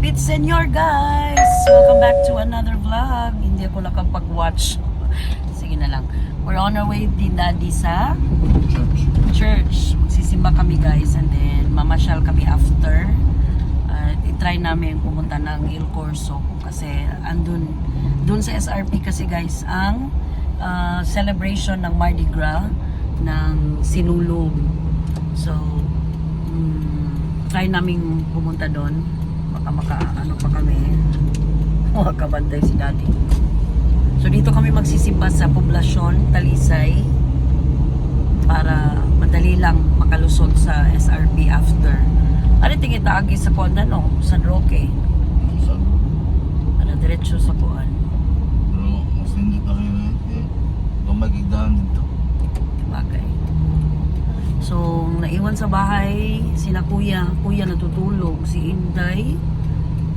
Pit Senor guys! Welcome back to another vlog. Hindi ako nakapag-watch. Sige na lang. We're on our way din daddy sa church. Magsisimba kami guys and then mamasyal kami after. At itry namin pumunta ng Il Corso kasi andun dun sa SRP kasi guys ang ah, celebration ng Mardi Gras ng Sinulog. So, mm, try namin pumunta doon. Baka maka, ano pa kami. Makabantay si daddy. So, dito kami magsisimba sa poblasyon, Talisay para madali lang makalusot sa SRP after. Ano tingin taagi sa kuan na no? San Roque. Sa Para diretso sa kuan. pero mas hindi pa kayo na eh. Pamagigdahan dito. Bagay. So, naiwan sa bahay, sina kuya, kuya natutulog, si Inday,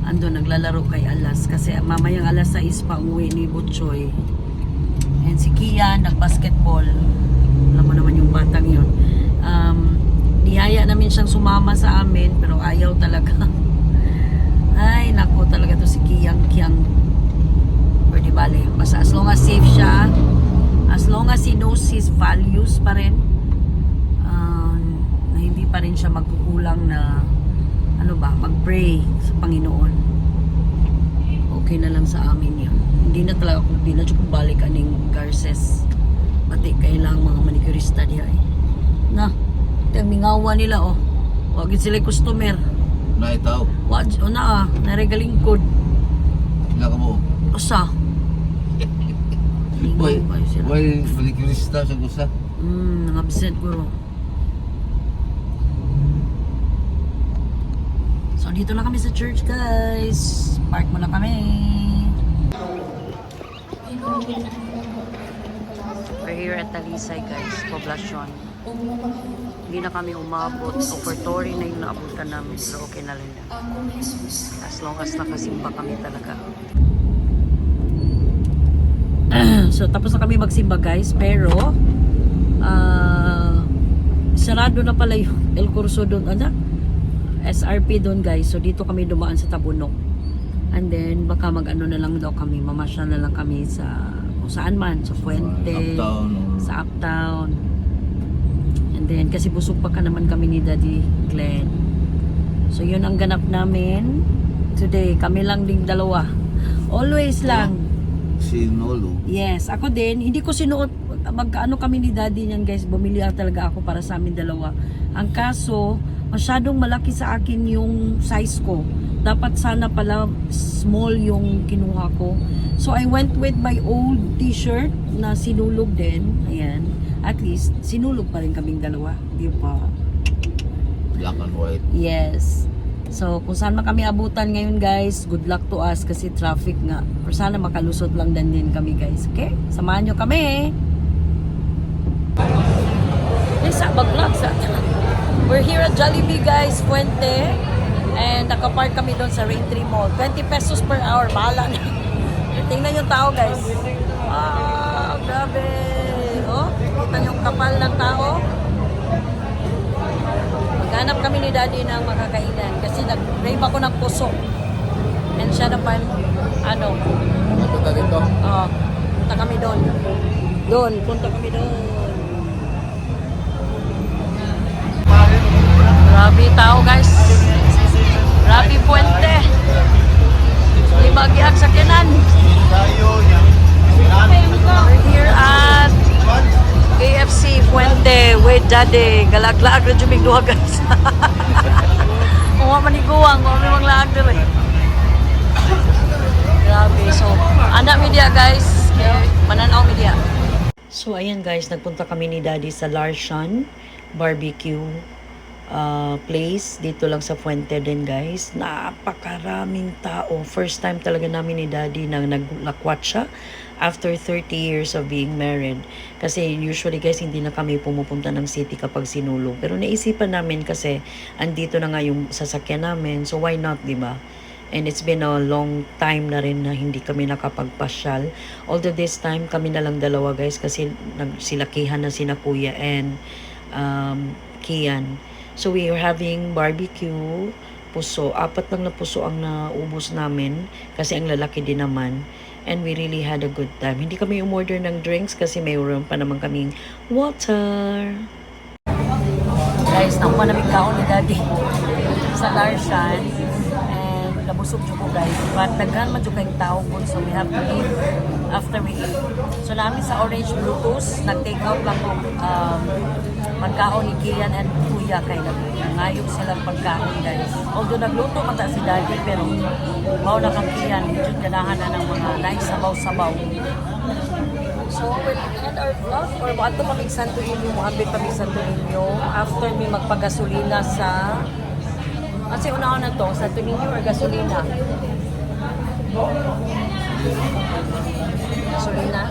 ando naglalaro kay Alas kasi mamayang alas 6 pa uwi ni Butchoy. And si Kia nag-basketball. Alam mo naman yung batang yun. Um, niyaya namin siyang sumama sa amin pero ayaw talaga. Ay, nako talaga to si Kiyang Kiyang. Di bale, basta as long as safe siya, as long as he knows his values pa rin, pa rin siya magkukulang na ano ba, mag-pray sa Panginoon. Okay na lang sa amin yun. Hindi na talaga kung di na siya balik aning Garces. Pati kailang mga manicurista diya eh. Na, mingawa nila oh. Wagin sila customer. Naitaw. Wag, o na ah, naregaling kod. Sila ka mo. Usa. Sila. why balikirista sa gusa? Hmm, nang-absent ko. So, dito na kami sa church, guys. Park muna kami. We're here at Talisay, guys. Poblacion. Hindi na kami umabot. So, Tori na yung naabutan namin. Pero okay na rin yan. As long as nakasimba kami talaga. so, tapos na kami magsimba, guys. Pero, ah, sarado na pala yung El Curso doon. Ano? SRP doon, guys. So, dito kami dumaan sa Tabunok. And then, baka mag-ano na lang daw kami. Mamasyal na lang kami sa kung saan man. Sa Fuente. Uptown. Sa Uptown. And then, kasi busog pa ka naman kami ni Daddy Glenn. So, yun ang ganap namin. Today, kami lang ding dalawa. Always lang. Si Nolo. Yes, ako din. Hindi ko sinuot, magkaano kami ni daddy niyan guys, bumili talaga ako para sa amin dalawa. Ang kaso, masyadong malaki sa akin yung size ko. Dapat sana pala small yung kinuha ko. So I went with my old t-shirt na sinulog din. Ayan. At least, sinulog pa rin kaming dalawa. Di ba? Black and white. Yes. So, kung saan man kami abutan ngayon guys, good luck to us kasi traffic nga. Or sana makalusot lang din din kami guys. Okay? Samahan nyo kami. Lisa, mag-vlog sa We're here at Jollibee guys, Fuente. And nakapark kami doon sa Raintree Mall. 20 pesos per hour. Bahala na. Tingnan yung tao guys. Ah, grabe. Oh, kita yung kapal ng tao. Maghanap kami ni Daddy ng makakainan kasi nag-crave ako ng puso. And siya naman, ano, Punta dito. oh, punta kami doon. Doon, punta kami doon. Grabe tao guys. Grabe puente. Lima giag sa kinan. We're here at KFC Fuente with Daddy. Galaglaag na jumig duha guys. Kung wa maniguang, wa may mga laag dili. Grabe. So, anak media guys. Mananaw media. So, ayan guys, nagpunta kami ni Daddy sa Larshan Barbecue uh, place dito lang sa Fuente din guys. Napakaraming tao. First time talaga namin ni Daddy na naglakwat siya after 30 years of being married. Kasi usually guys, hindi na kami pumupunta ng city kapag sinulong. Pero naisipan namin kasi andito na nga yung sasakyan namin. So why not, di ba? And it's been a long time na rin na hindi kami nakapagpasyal. Although this time, kami na lang dalawa guys kasi nag, silakihan na sina kuya and um, Kian. So we are having barbecue puso. Apat lang na puso ang naubos namin kasi ang lalaki din naman. And we really had a good time. Hindi kami umorder ng drinks kasi mayroon pa naman kaming water. Guys, nakuha namin kaon ni Daddy sa Larsan. Nabusog dyan ko guys. But daghan man kayong tao po. So we have to eat after we eat. So namin sa Orange Bluetooth, nag-take out lang po um, pagkaon ni Kian and Kuya kay nangayog silang pagkaon guys. Although nagluto man ta si Daddy pero mao na kang Kian, medyo ganahan na ng mga nice sabaw-sabaw. So, we'll end our vlog or ato kami Santo Niño, muhabit kami Santo Niño after mi magpagasolina sa kasi unahon na to, Santo Niño or gasolina? Gasolina?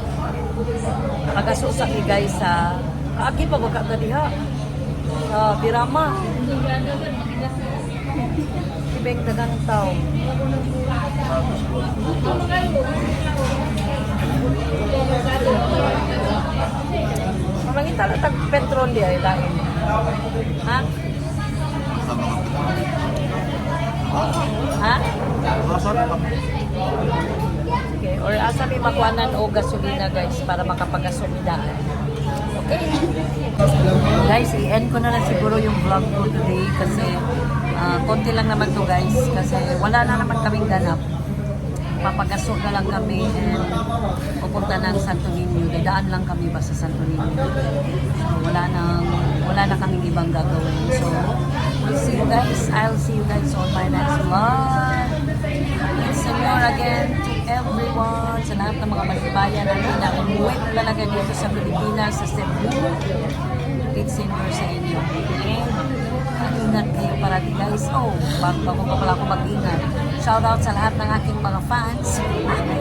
Nakagasusa mi guys sa Kaagi pa wag ka diha. Sa Birama. Ibig dagang tao. Mamangita na tag petrol di ay? Ha? Okay. Or asa may makuanan o gasolina guys para makapagasolidaan. Okay. Guys, i-end ko na lang siguro yung vlog ko today kasi ah, konti lang naman to guys kasi wala na naman kaming ganap. Papagaso na lang kami and pupunta ng Santo Niño. Dadaan lang kami ba sa Santo Niño. So, wala nang wala na kaming ibang gagawin. So, we'll see you guys. I'll see you guys on my next vlog. Senyor again to everyone, sa lahat ng mga malibayan natin na na talaga dito sa Pilipinas, sa Cebu. It's senior sa inyo. And ingat kayo parati guys. Oh, bago bago pa pala ako mag-ingat. Shout out sa lahat ng aking mga fans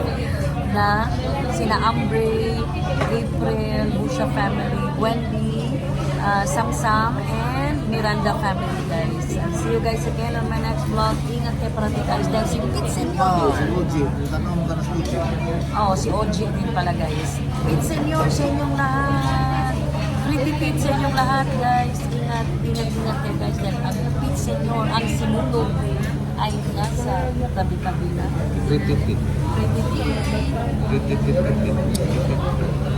na sina Ambre, April, Busha family, Wendy, uh, Samsam, and Miranda family guys. I'll see you guys again on my next vlog. Ingat kayo parati guys. Dahil si It's Ah, Senior. si Uji. Tanong ka na si Uji. Oo, si OG din pala guys. It's senior sa inyong lahat. Pretty pit sa inyong lahat guys. Ingat, ingat, ingat kayo guys. Dahil ang pit senior, ang sinulog ay nasa tabi-tabi na. Pretty fit. Pretty pit. Pretty fit. Pretty fit.